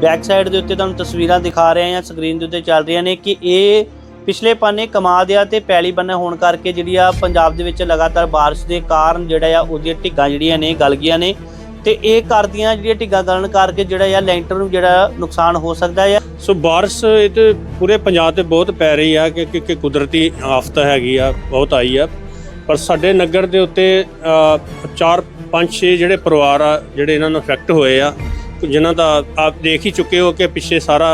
Back side ਦੇ ਉੱਤੇ ਤੁਹਾਨੂੰ ਤਸਵੀਰਾਂ ਦਿਖਾ ਰਹੇ ਹਾਂ ਸਕਰੀਨ ਦੇ ਉੱਤੇ ਚੱਲ ਰਹੀਆਂ ਨੇ ਕਿ ਇਹ ਪਿਛਲੇ ਪਾਨੇ ਕਮਾਦ ਆ ਤੇ ਪੈਲੀ ਬੰਨਾ ਹੋਣ ਕਰਕੇ ਜਿਹੜੀ ਆ ਪੰਜਾਬ ਦੇ ਵਿੱਚ ਲਗਾਤਾਰ ਬਾਰਿਸ਼ ਦੇ ਕਾਰਨ ਜਿਹੜਾ ਆ ਉਹਦੀਆਂ ਢਿੱਗਾਂ ਜਿਹੜੀਆਂ ਨੇ ਗਲ ਗਈਆਂ ਨੇ ਤੇ ਇਹ ਕਰਦੀਆਂ ਜਿਹੜੀਆਂ ਢਿੱਗਾਂ ਗਲਣ ਕਰਕੇ ਜਿਹੜਾ ਆ ਲੈਂਟਰ ਨੂੰ ਜਿਹੜਾ ਨੁਕਸਾਨ ਹੋ ਸਕਦਾ ਆ। ਸੋ ਬਾਰਿਸ਼ ਇਹ ਤੇ ਪੂਰੇ ਪੰਜਾਬ ਤੇ ਬਹੁਤ ਪੈ ਰਹੀ ਆ ਕਿ ਕਿ- ਕੁਦਰਤੀ ਆਫਤ ਹੈਗੀ ਆ, ਬਹੁਤ ਆਈ ਆ। ਪਰ ਸਾਡੇ ਨਗਰ ਦੇ ਉੱਤੇ 4 5 6 ਜਿਹੜੇ ਪਰਿਵਾਰ ਆ ਜਿਹੜੇ ਇਹਨਾਂ ਨੂੰ ਇਫੈਕਟ ਹੋਏ ਆ ਜਿਨ੍ਹਾਂ ਦਾ ਆਪ ਦੇਖ ਹੀ ਚੁੱਕੇ ਹੋ ਕਿ ਪਿੱਛੇ ਸਾਰਾ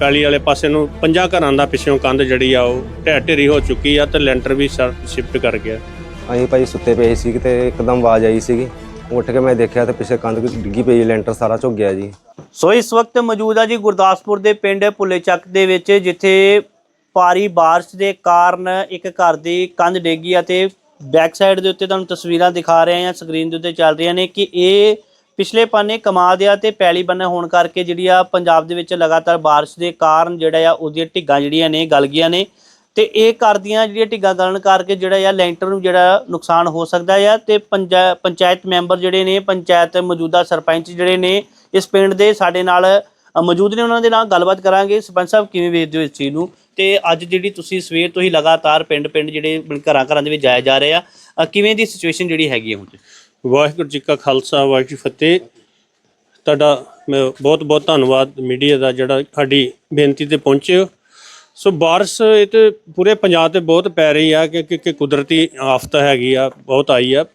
ਪੈਲੀ ਵਾਲੇ ਪਾਸੇ ਨੂੰ ਪੰਜਾਂ ਘਰਾਂ ਦਾ ਪਿੱਛੋਂ ਕੰਧ ਜਿਹੜੀ ਆ ਉਹ ਢਹਿ ਢੇਰੀ ਹੋ ਚੁੱਕੀ ਆ ਤੇ ਲੈਂਟਰ ਵੀ ਸ਼ਿਫਟ ਕਰ ਗਿਆ। ਅਸੀਂ ਭਾਈ ਸੁੱਤੇ ਪਏ ਸੀ ਤੇ ਇੱਕਦਮ ਆਵਾਜ਼ ਆਈ ਸੀਗੀ। ਉੱਠ ਕੇ ਮੈਂ ਦੇਖਿਆ ਤੇ ਪਿੱਛੇ ਕੰਧ ਡਿੱਗੀ ਪਈ ਲੈਂਟਰ ਸਾਰਾ ਝੁੱਕ ਗਿਆ ਜੀ। ਸੋ ਇਸ ਵਕਤ ਮੌਜੂਦ ਆ ਜੀ ਗੁਰਦਾਸਪੁਰ ਦੇ ਪਿੰਡ ਭੁੱਲੇ ਚੱਕ ਦੇ ਵਿੱਚ ਜਿੱਥੇ ਭਾਰੀ ਬਾਰਿਸ਼ ਦੇ ਕਾਰਨ ਇੱਕ ਘਰ ਦੀ ਕੰਧ ਡੇਗੀ ਅਤੇ ਬੈਕ ਸਾਈਡ ਦੇ ਉੱਤੇ ਤੁਹਾਨੂੰ ਤਸਵੀਰਾਂ ਦਿਖਾ ਰਹੇ ਹਾਂ ਸਕਰੀਨ ਦੇ ਉੱਤੇ ਚੱਲ ਰਹੀਆਂ ਨੇ ਕਿ ਇਹ ਪਿਛਲੇ ਪਾਨੇ ਕਮਾਦ ਆ ਤੇ ਪੈਲੀ ਬੰਨਾ ਹੋਣ ਕਰਕੇ ਜਿਹੜੀ ਆ ਪੰਜਾਬ ਦੇ ਵਿੱਚ ਲਗਾਤਾਰ ਬਾਰਿਸ਼ ਦੇ ਕਾਰਨ ਜਿਹੜਾ ਆ ਉਹਦੀਆਂ ਢਿੱਗਾਂ ਜਿਹੜੀਆਂ ਨੇ ਗਲ ਗਈਆਂ ਨੇ। ਤੇ ਇਹ ਕਰਦੀਆਂ ਜਿਹੜੀਆਂ ਢਿੱਗਾਂ ਗਲਣ ਕਰਕੇ ਜਿਹੜਾ ਆ ਲੈਂਟਰ ਨੂੰ ਜਿਹੜਾ ਨੁਕਸਾਨ ਹੋ ਸਕਦਾ ਆ ਤੇ ਪੰਜਾ- ਪੰਚਾਇਤ ਮੈਂਬਰ ਜਿਹੜੇ ਨੇ, ਪੰਚਾਇਤ ਮੌਜੂਦਾ ਸਰਪੰਚ ਜਿਹੜੇ ਨੇ ਇਸ ਪਿੰਡ ਦੇ ਸਾਡੇ ਨਾਲ ਮੌਜੂਦ ਨੇ, ਉਹਨਾਂ ਦੇ ਨਾਲ ਗੱਲਬਾਤ ਕਰਾਂਗੇ। ਸਰਪੰਚ ਸਾਹਿਬ, ਕਿਵੇਂ ਵੇਖਦੇ ਹੋ ਇਸ ਚੀਜ਼ ਨੂੰ? ਤੇ ਅੱਜ ਜਿਹੜੀ ਤੁਸੀਂ ਸਵੇਰ ਤੋਂ ਹੀ ਲਗਾਤਾਰ ਪਿੰਡ ਪਿੰਡ ਜਿਹੜੇ ਘਰਾਂ ਘਰਾਂ ਦੇ ਵਿੱਚ ਜਾਇਆ ਜਾ ਰਹੇ ਆ ਕਿਵੇਂ ਦੀ ਸਿਚੁਏਸ਼ਨ ਜਿਹੜੀ ਹੈਗੀ ਹੈ ਹੁਣ? ਵਾਹਿਗੁਰੂ ਜੀ ਕਾ ਖਾਲਸਾ, ਵਾਹਿਗੁਰੂ ਜੀ ਫਤਿਹ। ਤੁਹਾਡਾ ਮੈਂ ਬਹੁਤ ਬਹੁਤ ਧੰਨਵਾਦ ਮੀਡੀਆ ਦਾ ਜਿਹੜਾ ਸਾਡੀ ਬੇਨਤੀ ਤੇ ਪਹੁੰਚੇ ਹੋ। ਸੋ ਬਾਰਿਸ਼ ਇਹ ਤੇ ਪੂਰੇ ਪੰਜਾਬ ਤੇ ਬਹੁਤ ਪੈ ਰਹੀ ਆ, ਕਿ ਕਿ- ਕੁਦਰਤੀ ਆਫਤ ਹੈਗੀ ਆ, ਬਹੁਤ ਆਈ ਆ।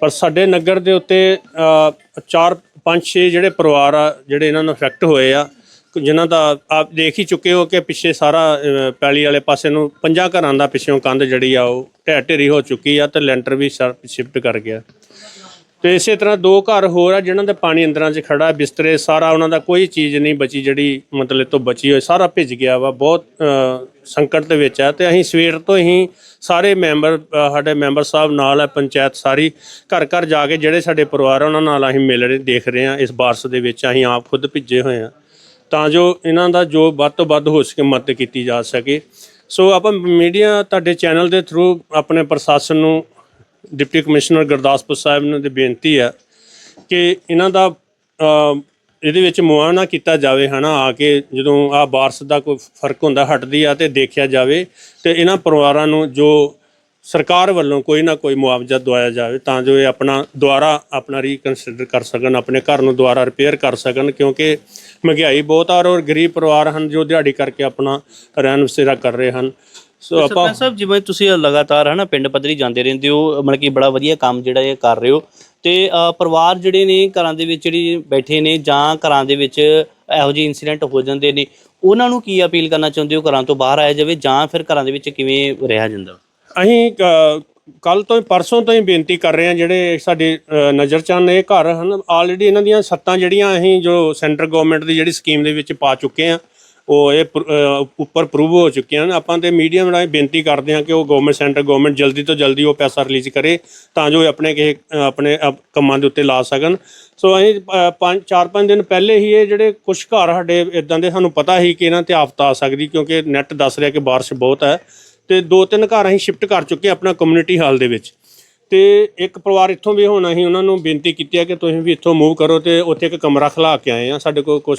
ਪਰ ਸਾਡੇ ਨਗਰ ਦੇ ਉੱਤੇ 4 5 6 ਜਿਹੜੇ ਪਰਿਵਾਰ ਆ, ਜਿਹੜੇ ਇਹਨਾਂ ਨੂੰ ਇਫੈਕਟ ਹੋਏ ਆ, ਜਿਨ੍ਹਾਂ ਦਾ ਆਪ ਦੇਖ ਹੀ ਚੁੱਕੇ ਹੋ ਕਿ ਪਿੱਛੇ ਸਾਰਾ ਪੈਲੀ ਵਾਲੇ ਪਾਸੇ ਨੂੰ ਪੰਜਾਂ ਘਰਾਂ ਦਾ ਪਿੱਛੋਂ ਕੰਧ ਜਿਹੜੀ ਆ, ਉਹ ਢਹਿ ਢੇਰੀ ਹੋ ਚੁੱਕੀ ਆ ਤੇ ਲੈਂਟਰ ਵੀ ਸ਼ਿਫਟ ਕਰ ਗਿਆ। ਤੇ ਇਸੇ ਤਰ੍ਹਾਂ ਦੋ ਘਰ ਹੋਰ ਆ ਜਿਨ੍ਹਾਂ ਦੇ ਪਾਣੀ ਅੰਦਰਾਂ 'ਚ ਖੜਾ ਬਿਸਤਰੇ, ਸਾਰਾ ਉਹਨਾਂ ਦਾ ਕੋਈ ਚੀਜ਼ ਨਹੀਂ ਬਚੀ ਜਿਹੜੀ ਮਤਲਬ ਤੋਂ ਬਚੀ ਹੋਈ, ਸਾਰਾ ਭਿੱਜ ਗਿਆ ਵਾ, ਬਹੁਤ ਸੰਕਟ ਦੇ ਵਿੱਚ ਆ। ਤੇ ਅਸੀਂ ਸਵੇਰ ਤੋਂ ਹੀ ਸਾਰੇ ਮੈਂਬਰ ਸਾਡੇ ਮੈਂਬਰ ਸਾਹਿਬ ਨਾਲ ਹੈ ਪੰਚਾਇਤ ਸਾਰੀ ਘਰ ਘਰ ਜਾ ਕੇ ਜਿਹੜੇ ਸਾਡੇ ਪਰਿਵਾਰ ਆ, ਉਹਨਾਂ ਨਾਲ ਅਸੀਂ ਮਿਲ ਰਹੇ ਦੇਖ ਰਹੇ ਆ ਇਸ ਬਾਰਿਸ਼ ਦੇ ਵਿੱਚ ਅਸੀਂ ਆਪ ਖੁਦ ਭਿੱਜੇ ਹੋਏ ਆ ਤਾਂ ਜੋ ਇਹਨਾਂ ਦਾ ਜੋ ਵੱਧ ਤੋਂ ਵੱਧ ਹੋ ਸਕੇ, ਮਦਦ ਕੀਤੀ ਜਾ ਸਕੇ। ਸੋ ਆਪਾਂ ਮੀਡੀਆ ਤੁਹਾਡੇ ਚੈਨਲ ਦੇ ਥਰੂ ਆਪਣੇ ਪ੍ਰਸ਼ਾਸਨ ਨੂੰ ਡਿਪਟੀ ਕਮਿਸ਼ਨਰ ਗੁਰਦਾਸਪੁਰ ਸਾਹਿਬ ਨੂੰ ਦੀ ਬੇਨਤੀ ਹੈ ਕਿ ਇਹਨਾਂ ਦਾ ਇਹਦੇ ਵਿੱਚ ਮੁਆਇਨਾ ਕੀਤਾ ਜਾਵੇ ਹਨਾ, ਆ ਕੇ ਜਦੋਂ ਆ ਬਾਰਸ ਦਾ ਕੋਈ ਫ਼ਰਕ ਹੁੰਦਾ, ਹਟਦੀ ਆ ਤੇ ਦੇਖਿਆ ਜਾਵੇ ਤੇ ਇਹਨਾਂ ਪਰਿਵਾਰਾਂ ਨੂੰ ਜੋ ਸਰਕਾਰ ਵੱਲੋਂ ਕੋਈ ਨਾ ਕੋਈ ਮੁਆਵਜ਼ਾ ਦਵਾਇਆ ਜਾਵੇ ਤਾਂ ਜੋ ਇਹ ਆਪਣਾ ਦੁਆਰਾ ਆਪਣਾ ਰੀਕਨਸੀਡਰ ਕਰ ਸਕਣ, ਆਪਣੇ ਘਰ ਨੂੰ ਦੁਆਰਾ ਰਿਪੇਅਰ ਕਰ ਸਕਣ, ਕਿਉਂਕਿ ਮਹਿੰਗਾਈ ਬਹੁਤ ਆ ਔਰ ਗਰੀਬ ਪਰਿਵਾਰ ਹਨ ਜੋ ਦਿਹਾੜੀ ਕਰਕੇ ਆਪਣਾ ਰਹਿਣ ਵਸੇਰਾ ਕਰ ਰਹੇ ਹਨ। ਸੋ ਆਪਾਂ ਸਰਪੰਚ ਸਾਹਿਬ ਜਿਵੇਂ ਤੁਸੀਂ ਲਗਾਤਾਰ ਹਨਾ ਪਿੰਡ ਪੱਧਰੀ ਜਾਂਦੇ ਰਹਿੰਦੇ ਹੋ ਮਤਲਬ ਕਿ ਬੜਾ ਵਧੀਆ ਕੰਮ ਜਿਹੜਾ ਇਹ ਕਰ ਰਹੇ ਹੋ। ਤੇ ਅ, ਪਰਿਵਾਰ ਜਿਹੜੇ ਨੇ ਘਰਾਂ ਦੇ ਵਿੱਚ ਜਿਹੜੀ ਬੈਠੇ ਨੇ ਜਾਂ ਘਰਾਂ ਦੇ ਵਿੱਚ ਇਹੋ ਜਿਹੇ ਇਨਸੀਡੈਂਟ ਹੋ ਜਾਂਦੇ ਨੇ ਉਹਨਾਂ ਨੂੰ ਕੀ ਅਪੀਲ ਕਰਨਾ ਚਾਹੁੰਦੇ ਹੋ ਘਰਾਂ ਤੋਂ ਬਾਹਰ ਆਇਆ ਜਾਵੇ ਜਾਂ ਫਿਰ ਘਰਾਂ ਦੇ ਵਿੱਚ ਕਿਵੇਂ ਰਿਹਾ ਜਾਂਦਾ? ਅਸੀਂ ਕੱਲ ਤੋਂ ਹੀ ਪਰਸੋਂ ਤੋਂ ਹੀ ਬੇਨਤੀ ਕਰ ਰਹੇ ਹਾਂ ਜਿਹੜੇ ਸਾਡੇ ਅ, ਨਜ਼ਰ ਚ ਇਹ ਘਰ ਹਨ ਆਲਰੇਡੀ ਇਹਨਾਂ ਦੀਆਂ ਸੱਤਾਂ ਜਿਹੜੀਆਂ ਅਸੀਂ ਜੋ ਸੈਂਟਰ ਗਵਰਨਮੈਂਟ ਦੀ ਜਿਹੜੀ ਸਕੀਮ ਦੇ ਵਿੱਚ ਪਾ ਚੁੱਕੇ ਆ ਉਹ ਇਹ ਪ੍ਰ- ਅ, ਉੱਪਰ ਪ੍ਰੂਵ ਹੋ ਚੁੱਕੀਆਂ ਹਨ ਆਪਾਂ ਤੇ ਮੀਡੀਅਮ ਰਾਹੀਂ ਬੇਨਤੀ ਕਰਦੇ ਹਾਂ ਕਿ ਉਹ ਗਵਰਨਮੈਂਟ ਸੈਂਟਰ ਗਵਰਨਮੈਂਟ ਜਲਦੀ ਤੋਂ ਜਲਦੀ ਉਹ ਪੈਸਾ ਰਿਲੀਜ਼ ਕਰੇ ਤਾਂ ਜੋ ਇਹ ਆਪਣੇ ਕਿਸੇ ਅ, ਆਪਣੇ ਅਪ ਕੰਮਾਂ ਦੇ ਉੱਤੇ ਲਾ ਸਕਣ। ਸੋ ਅਸੀਂ ਅ, ਪੰਜ ਚਾਰ ਪੰਜ ਦਿਨ ਪਹਿਲੇ ਹੀ ਇਹ ਜਿਹੜੇ ਕੁਝ ਘਰ ਸਾਡੇ ਇਦਾਂ ਦੇ ਸਾਨੂੰ ਪਤਾ ਸੀ ਕਿ ਇਹਨਾਂ ਤੇ ਆਫਤ ਆ ਸਕਦੀ ਕਿਉਂਕਿ ਨੈੱਟ ਦੱਸ ਰਿਹਾ ਕਿ ਬਾਰਿਸ਼ ਬਹੁਤ ਹੈ। ਤੇ ਦੋ ਤਿੰਨ ਘਰ ਅਸੀਂ ਸ਼ਿਫਟ ਕਰ ਚੁੱਕੇ ਹਾਂ ਆਪਣਾ ਕਮਿਊਨਿਟੀ ਹਾਲ ਦੇ ਵਿੱਚ। ਤੇ ਇੱਕ ਪਰਿਵਾਰ ਇੱਥੋਂ ਵੀ ਹੁਣ ਅਸੀਂ ਉਹਨਾਂ ਨੂੰ ਬੇਨਤੀ ਕੀਤੀ ਹੈ ਕਿ ਤੁਸੀਂ ਵੀ ਇੱਥੋਂ ਮੂਵ ਕਰੋ ਤੇ ਉੱਥੇ ਇੱਕ ਕਮਰਾ ਖਲਾ ਕੇ ਆਏ ਆ। ਸਾਡੇ ਕੋਲ ਕੁਝ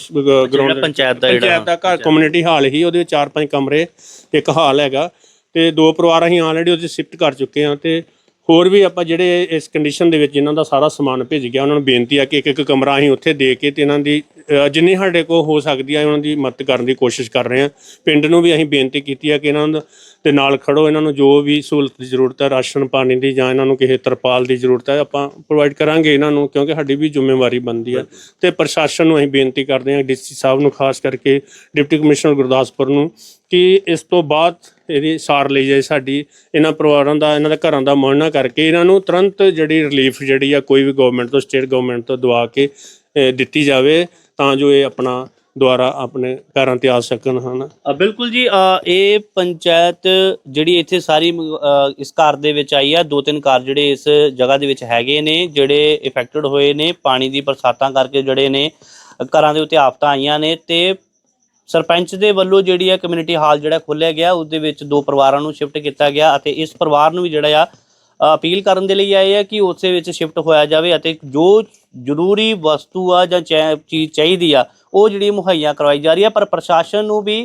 ਗਰਾਊਂਡ ਪੰਚਾਇਤ ਦਾ ਜਿਹੜਾ ਪੰਚਾਇਤ ਦਾ। ਘਰ ਕਮਿਊਨਿਟੀ ਹਾਲ ਹੀ ਉਹਦੇ ਵਿੱਚ ਚਾਰ ਪੰਜ ਕਮਰੇ ਤੇ ਇੱਕ ਹਾਲ ਹੈਗਾ। ਤੇ ਦੋ ਪਰਿਵਾਰ ਅਸੀਂ ਆਲਰੇਡੀ ਉਹਦੇ ਸ਼ਿਫਟ ਕਰ ਚੁੱਕੇ ਹਾਂ ਤੇ ਹੋਰ ਵੀ ਆਪਾਂ ਜਿਹੜੇ ਇਸ ਕੰਡੀਸ਼ਨ ਦੇ ਵਿੱਚ ਇਹਨਾਂ ਦਾ ਸਾਰਾ ਸਮਾਨ ਭੇਜ ਗਿਆ ਉਹਨਾਂ ਨੂੰ ਬੇਨਤੀ ਆ ਕਿ ਇੱਕ ਇੱਕ ਕਮਰਾ ਅਸੀਂ ਉੱਥੇ ਦੇ ਕੇ ਤੇ ਇਹਨਾਂ ਦੀ ਅ, ਜਿੰਨੀ ਸਾਡੇ ਕੋਲ ਹੋ ਸਕਦੀ ਆ ਉਹਨਾਂ ਦੀ ਮਦਦ ਕਰਨ ਦੀ ਕੋਸ਼ਿਸ਼ ਕਰ ਰਹੇ ਹਾਂ ਪਿੰਡ ਨੂੰ ਵੀ ਅਸੀਂ ਬੇਨਤੀ ਕੀਤੀ ਆ ਕਿ ਇਹਨਾਂ ਦਾ ਦੇ ਨਾਲ ਖੜੋ ਇਹਨਾਂ ਨੂੰ ਜੋ ਵੀ ਸਹੂਲਤ ਦੀ ਜ਼ਰੂਰਤ ਹੈ ਰਾਸ਼ਨ ਪਾਣੀ ਦੀ ਜਾਂ ਇਹਨਾਂ ਨੂੰ ਕਿਸੇ ਤਰਪਾਲ ਦੀ ਜ਼ਰੂਰਤ ਹੈ ਆਪਾਂ ਪ੍ਰੋਵਾਈਡ ਕਰਾਂਗੇ ਇਹਨਾਂ ਨੂੰ ਕਿਉਂਕਿ ਸਾਡੀ ਵੀ ਜ਼ਿੰਮੇਵਾਰੀ ਬਣਦੀ ਹੈ ਤੇ ਪ੍ਰਸ਼ਾਸਨ ਨੂੰ ਅਸੀਂ ਬੇਨਤੀ ਕਰਦੇ ਹਾਂ ਡੀਸੀ ਸਾਹਿਬ ਨੂੰ ਖਾਸ ਕਰਕੇ ਡਿਪਟੀ ਕਮਿਸ਼ਨਰ ਗੁਰਦਾਸਪੁਰ ਨੂੰ ਕਿ ਇਸ ਤੋਂ ਬਾਅਦ ਇਹਦੀ ਸਾਰ ਲਈ ਜਾਏ ਸਾਡੀ, ਇਹਨਾਂ ਪਰਿਵਾਰਾਂ ਦਾ, ਇਹਨਾਂ ਦੇ ਘਰਾਂ ਦਾ ਮੁਆਇਨਾ ਕਰਕੇ ਇਹਨਾਂ ਨੂੰ ਤੁਰੰਤ ਜਿਹੜੀ ਰਿਲੀਫ ਜਿਹੜੀ ਆ ਕੋਈ ਵੀ ਗਵਰਨਮੈਂਟ ਤੋਂ ਸਟੇਟ ਗਵਰਨਮੈਂਟ ਤੋਂ ਦਵਾ ਕੇ ਦਿੱਤੀ ਜਾਵੇ ਤਾਂ ਜੋ ਇਹ ਆਪਣਾ ਦੁਆਰਾ ਆਪਣੇ ਪੈਰਾਂ ਤੇ ਆ ਸਕਣ, ਹਨ? ਬਿਲਕੁਲ ਜੀ ਇਹ ਪੰਚਾਇਤ ਜਿਹੜੀ ਇੱਥੇ ਸਾਰੀ ਇਸ ਘਰ ਦੇ ਵਿੱਚ ਆਈ ਆ ਦੋ ਤਿੰਨ ਘਰ ਜਿਹੜੇ ਇਸ ਜਗ੍ਹਾ ਦੇ ਵਿੱਚ ਹੈਗੇ ਨੇ, ਜਿਹੜੇ ਇਫੈਕਟਡ ਹੋਏ ਨੇ, ਪਾਣੀ ਦੀ ਬਰਸਾਤਾਂ ਕਰਕੇ ਜਿਹੜੇ ਨੇ, ਘਰਾਂ ਦੇ ਉੱਤੇ ਆਫਤਾਂ ਆਈਆਂ ਨੇ ਤੇ ਸਰਪੰਚ ਦੇ ਵੱਲੋਂ ਜਿਹੜੀ ਹੈ ਕਮਿਊਨਿਟੀ ਹਾਲ ਜਿਹੜਾ ਖੋਲ੍ਹਿਆ ਗਿਆ ਉਸ ਦੇ ਵਿੱਚ ਦੋ ਪਰਿਵਾਰਾਂ ਨੂੰ ਸ਼ਿਫਟ ਕੀਤਾ ਗਿਆ ਅਤੇ ਇਸ ਪਰਿਵਾਰ ਨੂੰ ਵੀ ਜਿਹੜਾ ਆ, ਅਪੀਲ ਕਰਨ ਦੇ ਲਈ ਆਏ ਆ ਕਿ ਉਸੇ ਵਿੱਚ ਸ਼ਿਫਟ ਹੋਇਆ ਜਾਵੇ ਅਤੇ ਜੋ ਜ਼ਰੂਰੀ ਵਸਤੂ ਆ ਜਾਂ ਚੈ- ਚੀਜ਼ ਚਾਹੀਦੀ ਆ, ਉਹ ਜਿਹੜੀ ਮੁਹੱਈਆ ਕਰਵਾਈ ਜਾ ਰਹੀ ਆ। ਪਰ ਪ੍ਰਸ਼ਾਸਨ ਨੂੰ ਵੀ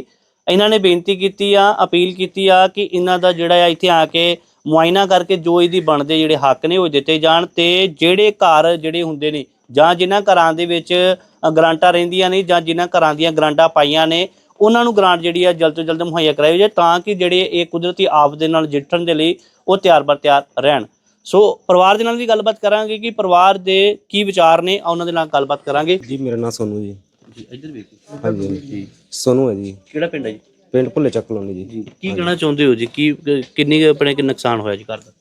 ਇਹਨਾਂ ਨੇ ਬੇਨਤੀ ਕੀਤੀ ਆ, ਅਪੀਲ ਕੀਤੀ ਆ ਕਿ ਇਹਨਾਂ ਦਾ ਜਿਹੜਾ ਆ ਇੱਥੇ ਆ ਕੇ ਮੁਆਇਨਾ ਕਰਕੇ ਜੋ ਇਹਦੀ ਬਣਦੇ ਜਿਹੜੇ ਹੱਕ ਨੇ ਉਹ ਦਿੱਤੇ ਜਾਣ ਤੇ ਜਿਹੜੇ ਘਰ ਜਿਹੜੇ ਹੁੰਦੇ ਨੇ ਜਾਂ ਜਿਨ੍ਹਾਂ ਘਰਾਂ ਦੇ ਵਿੱਚ ਗਰਾਂਟਾਂ ਰਹਿੰਦੀਆਂ ਨੇ ਜਾਂ ਜਿਨ੍ਹਾਂ ਘਰਾਂ ਦੀਆਂ ਗਰਾਂਟਾਂ ਪਾਈਆਂ ਨੇ ਉਹਨਾਂ ਨੂੰ ਗ੍ਰਾਂਟ ਜਿਹੜੀ ਆ ਜਲਦ ਤੋਂ ਜਲਦ ਮੁਹੱਈਆ ਕਰਾਈ ਜਾਏ ਤਾਂ ਕਿ ਜਿਹੜੇ ਇਹ ਕੁਦਰਤੀ ਆਫਤ ਦੇ ਨਾਲ ਜਿੱਠਣ ਦੇ ਲਈ ਉਹ ਤਿਆਰ ਬਰ ਤਿਆਰ ਰਹਿਣ। ਸੋ ਪਰਿਵਾਰ ਦੇ ਨਾਲ ਵੀ ਗੱਲਬਾਤ ਕਰਾਂਗੇ ਕਿ ਪਰਿਵਾਰ ਦੇ ਕੀ ਵਿਚਾਰ ਨੇ ਆ ਉਹਨਾਂ ਦੇ ਨਾਲ ਗੱਲਬਾਤ ਕਰਾਂਗੇ। ਜੀ ਮੇਰਾ ਨਾਮ ਸੋਨੂ ਜੀ। ਜੀ ਇੱਧਰ ਵੇਖੋ। ਹਾਂਜੀ ਜੀ। ਸੋਨੂ ਹੈ ਜੀ। ਕਿਹੜਾ ਪਿੰਡ ਹੈ ਜੀ? ਪਿੰਡ ਭੁੱਲੇ ਚੱਕ ਕਲੋਨੀ ਜੀ। ਕੀ ਕਹਿਣਾ ਚਾਹੁੰਦੇ ਹੋ ਜੀ? ਕੀ ਕਿੰਨੀ ਕੁ ਆਪਣੇ ਕਿ ਨੁਕਸਾਨ ਹੋਇਆ ਜੀ ਘਰ ਦਾ?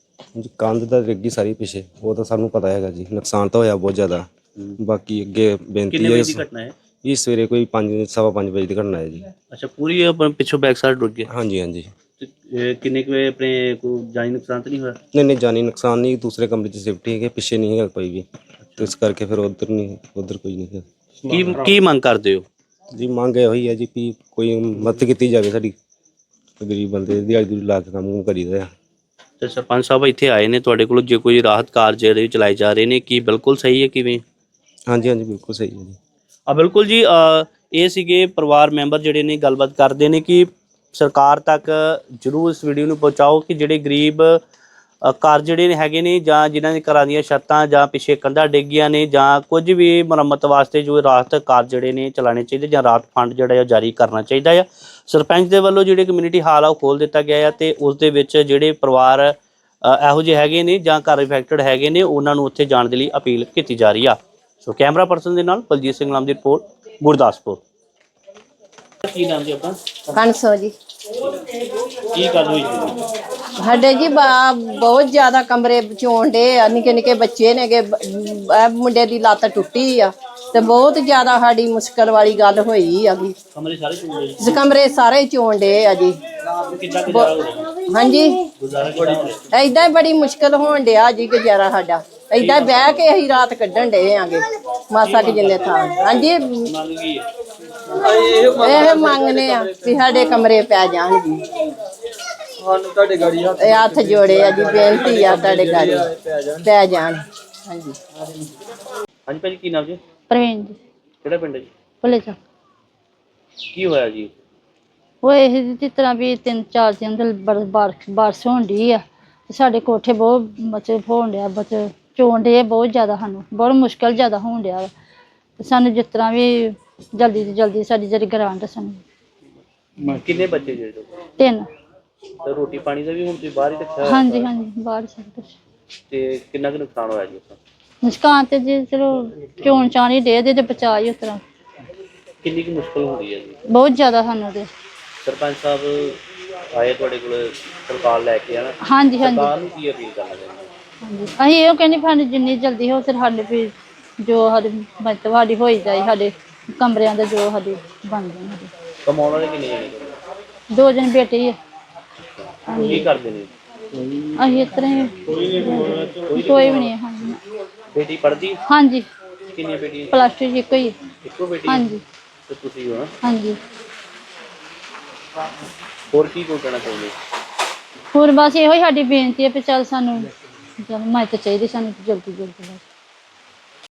ਕੰਧ ਦਾ ਰਿੱਗੀ ਸਾਰੀ ਪਿੱਛੇ ਉਹ ਤਾਂ ਸਾਨੂੰ ਪਤਾ ਹੈਗਾ ਜੀ। ਨੁਕਸਾਨ ਤਾਂ ਹੋਇਆ ਬਹੁਤ ਜ਼ਿਆਦਾ। ਬਾਕੀ ਅੱਗੇ ਬੇਨਤੀ ਕਿੰਨੇ ਹੈ ਵਜੇ ਦੀ ਘਟਨਾ ਹੈ? ਇਹ ਸਵੇਰੇ ਕੋਈ 5 ਸਵਾ ਪੰਜ ਵਜੇ ਦੀ ਘਟਨਾ ਹੈ ਜੀ। ਅੱਛਾ ਪੂਰੀ ਆਪਣੇ ਪਿੱਛੋਂ ਬੈਕ ਸਾਈਡ ਰੁਕ ਗਿਆ ਹਾਂਜੀ ਹਾਂਜੀ। ਤੇ, ਇਹ ਕਿੰਨੇ ਕੁ ਵਜੇ ਆਪਣੇ ਕੋਈ ਜਾਨੀ ਨੁਕਸਾਨ ਤਾਂ ਨਹੀਂ ਹੋਇਆ? ਨਹੀਂ ਨਹੀਂ ਜਾਨੀ ਨੁਕਸਾਨ ਨਹੀਂ ਦੂਸਰੇ ਕਮਰੇ 'ਚ ਸੇਫਟੀ ਹੈਗੇ ਪਿੱਛੇ ਨਹੀਂ ਹੈਗਾ ਕੋਈ ਵੀ। ਤੇ ਇਸ ਕਰਕੇ ਫਿਰ ਉਧਰ ਨਹੀਂ ਉਧਰ ਕੋਈ ਨਹੀਂ ਹੈ ਕੀ ਕੀ ਮੰਗ ਕਰਦੇ ਹੋ? ਜੀ ਮੰਗ ਇਹ ਹੋਈ ਹੈ ਜੀ ਕੋਈ ਮਦਦ ਕੀਤੀ ਜਾਵੇ ਸਾਡੀ। ਗਰੀਬ ਬੰਦੇ ਦੀ ਦਿਹਾੜੀ ਦੂੜੀ ਲਾ ਕੇ ਕੰਮ ਕਰੀਦਾ ਆ। ਤੇ ਸਰਪੰਚ ਸਾਹਿਬ ਇੱਥੇ ਆਏ ਨੇ ਤੁਹਾਡੇ ਕੋਲ ਜੇ ਕੋਈ ਰਾਹਤ ਕਾਰਜ ਜਿਹੜੇ ਚਲਾਏ ਜਾ ਰਹੇ ਨੇ ਕੀ ਬਿਲਕੁਲ ਸਹੀ ਹੈ ਕਿਵੇਂ? ਹਾਂਜੀ ਹਾਂਜੀ ਬਿਲਕੁਲ ਸਹੀ ਹੈ ਜੀ। ਆ ਬਿਲਕੁਲ ਜੀ ਅ, ਇਹ ਸੀਗੇ ਪਰਿਵਾਰ ਮੈਂਬਰ ਜਿਹੜੇ ਨੇ ਗੱਲਬਾਤ ਕਰਦੇ ਨੇ ਕਿ ਸਰਕਾਰ ਤੱਕ ਜਰੂਰ ਇਸ ਵੀਡੀਓ ਨੂੰ ਪਹੁੰਚਾਓ ਕਿ ਜਿਹੜੇ ਗਰੀਬ ਘਰ ਜਿਹੜੇ ਨੇ ਹੈਗੇ ਨੇ ਜਾਂ ਜਿਨ੍ਹਾਂ ਦੇ ਘਰਾਂ ਦੀਆਂ ਛੱਤਾਂ ਜਾਂ ਪਿੱਛੇ ਕੰਧਾਂ ਡਿੱਗੀਆਂ ਨੇ ਜਾਂ ਕੁਝ ਵੀ ਮੁਰੰਮਤ ਵਾਸਤੇ ਜੋ ਰਾਹਤ ਕਾਰਜ ਜਿਹੜੇ ਨੇ ਚਲਾਣੇ ਚਾਹੀਦੇ ਜਾਂ ਰਾਹਤ ਫੰਡ ਜਿਹੜਾ ਹੈ ਜਾਰੀ ਕਰਨਾ ਚਾਹੀਦਾ ਆ। ਸਰਪੰਚ ਦੇ ਵੱਲੋਂ ਜਿਹੜੇ ਕਮਿਊਨਿਟੀ ਹਾਲ ਆ ਉਹ ਖੋਲ ਦਿੱਤਾ ਗਿਆ ਆ ਤੇ ਉਸ ਦੇ ਵਿੱਚ ਜਿਹੜੇ ਪਰਿਵਾਰ ਇਹੋ ਜਿਹੇ ਹੈਗੇ ਨੇ ਜਾਂ ਘਰ ਇਫੈਕਟਡ ਹੈਗੇ ਨੇ ਉਹਨਾਂ ਨੂੰ ਉੱਥੇ ਜਾਣ ਦੇ ਲਈ ਅਪੀਲ ਕੀਤੀ ਜਾ ਰਹੀ ਆ। ਸੋ ਕੈਮਰਾ ਪਰਸਨ ਦੇ ਨਾਲ ਬਲਜੀਤ ਸਿੰਘ ਨਾਮ ਦੀ ਰਿਪੋਰਟ ਗੁਰਦਾਸਪੁਰ। ਕੀ ਨਾਮ ਜੀ ਆਪਣਾ? 500 ਜੀ। ਕੀ ਗੱਲ ਹੋਈ? ਜੀ ਸਾਡੇ ਜੀ ਬਾ- ਬਹੁਤ ਜ਼ਿਆਦਾ ਕਮਰੇ ਚੋਣ ਡੇ ਆ ਨਿੱਕੇ ਨਿੱਕੇ ਬੱਚੇ ਨੇਗੇ ਬ- ਇਹ ਮੁੰਡੇ ਦੀ ਲੱਤ ਟੁੱਟੀ ਆ ਤੇ ਬਹੁਤ ਜ਼ਿਆਦਾ ਸਾਡੀ ਮੁਸ਼ਕਲ ਵਾਲੀ ਗੱਲ ਹੋਈ ਆ ਜੀ ਕਮਰੇ ਸਾਰੇ ਚੁੰਗੇ ਜੀ? ਇਸ ਕਮਰੇ ਸਾਰੇ ਚੋਣ ਡੇ ਆ ਜੀ। ਕਿੱਦਾਂ ਗੁਜ਼ਾਰਾ ਹੋ ਰਿਹਾ? ਹਾਂਜੀ। ਗੁਜ਼ਾਰਾ ਕਿੱਦਾਂ ਹੋ ਰਿਹਾ? ਐਦਾਂ ਹੀ ਬੜੀ ਮੁਸ਼ਕਲ ਹੋਣ ਡਿਆ ਜੀ ਗੁਜ਼ਾਰਾ ਸਾਡਾ। ਐਦਾਂ ਬਹਿ ਕੇ ਅਸੀਂ ਰਾਤ ਕੱਢਣ ਡੇ ਆਂਗੇ ਮਾਸਾ ਕਿ ਜਿੰਨੇ ਥਾਂ। ਹਾਂਜੀ। ਮੰਗ ਕੀ ਹੈ? ਇਹ ਮੰਗਨੇ ਆ ਵੀ ਸਾਡੇ ਕਮਰੇ ਪੈ ਜਾਣ ਜੀ। ਇਹ ਹੱਥ ਜੋੜੇ ਆ ਜੀ ਬੇਨਤੀ ਆ ਤੁਹਾਡੇ ਗਾੜੀ। ਪੈ ਜਾਣ। ਹਾਂਜੀ। ਹਾਂਜੀ ਭਾਜੀ ਕੀ ਨਾਮ ਜੀ? ਪ੍ਰਵੀਨ ਜੀ। ਕਿਹੜਾ ਪਿੰਡ ਹੈ ਜੀ? ਭੁੱਲੇ ਜਾ ਕੀ ਹੋਇਆ ਜੀ? ਉਹ ਇਹ ਜਿਸ ਤਰ੍ਹਾਂ ਵੀ ਤਿੰਨ ਚਾਰ ਦਿਨ ਦੇ ਬਰ- ਬਾਰਿਸ਼ ਬਾਰਿਸ਼ ਹੋਣ ਡਈ ਆ ਤੇ ਸਾਡੇ ਕੋਠੇ ਬਹੁਤ ਬੱਚੇ ਹੋਣ ਡਿਆ ਬੱਚੇ ਚੋਣ ਡੇ ਬਹੁਤ ਜ਼ਿਆਦਾ ਸਾਨੂੰ ਬਹੁਤ ਮੁਸ਼ਕਲ ਜ਼ਿਆਦਾ ਹੋਣ ਡਿਆ ਵਾ। ਤੇ ਸਾਨੂੰ ਜਿਸ ਤਰ੍ਹਾਂ ਵੀ ਜਲਦੀ ਤੋਂ ਜਲਦੀ ਸਾਡੀ ਜਿਹੜੀ ਗਰਾਂਟ ਸਾਨੂੰ। ਕਿੰਨੇ ਬੱਚੇ ਜਿਹੜੇ? ਤਿੰਨ। ਤੇ ਰੋਟੀ ਪਾਣੀ ਦਾ ਵੀ ਹੁਣ ਤੁਸੀਂ ਬਾਹਰ ਹੀ ਰੱਖਿਆ ਹੋਇਆ? ਹਾਂਜੀ ਹਾਂਜੀ ਬਾਹਰ ਕੁਛ। ਤੇ ਕਿੰਨਾ ਕੁ ਨੁਕਸਾਨ ਹੋਇਆ ਜੀ ਉਸਦਾ? ਮੁਸਕਾਨ ਤੇ ਜੇ ਚਲੋ ਚੋਣ ਚਾਣੀ ਦੇ ਦੇ ਤੇ ਬਚਾ ਹੀ ਉਸ ਤਰ੍ਹਾਂ ਕਿੰਨੀ ਕੁ ਮੁਸ਼ਕਲ ਹੁੰਦੀ ਹੈ ਜੀ? ਬਹੁਤ ਜ਼ਿਆਦਾ ਸਾਨੂੰ ਤੇ। ਸਰਪੰਚ ਸਾਹਿਬ ਆਏ ਤੁਹਾਡੇ ਕੋਲ ਸਰਕਾਰ ਲੈ ਕੇ ਆਣਾ ਹਾਂਜੀ ਹਾਂਜੀ। ਸਰਕਾਰ ਨੂੰ ਕੀ ਅਪੀਲ ਕਰਨਾ ਚਾਹੁੰਦੇ ਹੋ? ਹਾਂਜੀ। ਅਸੀਂ ਇਹ ਕਹਿੰਦੇ ਸਾਨੂੰ ਜਿੰਨੀ ਜਲਦੀ ਹੋ ਸਕੇ ਸਾਡੇ ਵੀ ਜੋ ਸਾਡੇ ਮਦਦ ਸਾਡੀ ਹੋਈ ਜਾਏ ਸਾਡੇ ਕਮਰਿਆਂ ਦਾ ਜੋ ਸਾਡੇ ਬਣ ਜਾਣ ਸਾਡੇ ਕਮਾਉਣ ਵਾਲੇ ਕਿੰਨੇ ਜਣੇ? ਦੋ ਜਣ ਬੇਟੇ ਹੀ ਆ। ਕੀ ਕਰਦੇ ਨੇ? ਅਸੀਂ ਇਸ ਤਰ੍ਹਾਂ ਹੀ ਕੋਈ ਵੀ ਨਹੀਂ ਹਾਂਜੀ। ਬੇਟੀ ਪੜ੍ਹਦੀ? ਹਾਂਜੀ। ਕਿੰਨੀਆਂ ਬੇਟੀਆਂ? ਪਲੱਸ ਟੂ ਜੀ ਇੱਕੋ ਹੀ। ਹੈ। ਇੱਕੋ ਬੇਟੀ? ਹਾਂਜੀ। ਤੇ ਤੁਸੀਂ ਹੋ? ਨਾ ਹਾਂਜੀ। ਹੋਰ ਕੀ ਕੋਈ ਕਹਿਣਾ ਚਾਹੁੰਦੇ? ਹੋਰ ਬਸ ਇਹੋ ਹੀ ਸਾਡੀ ਬੇਨਤੀ ਹੈ ਕਿ ਚੱਲ ਸਾਨੂੰ ਜਲ ਮਾਇਤ ਚਾਹੀਦੀ ਸਾਨੂੰ ਜਲਦੀ ਜਲਦੀ ਬਸ।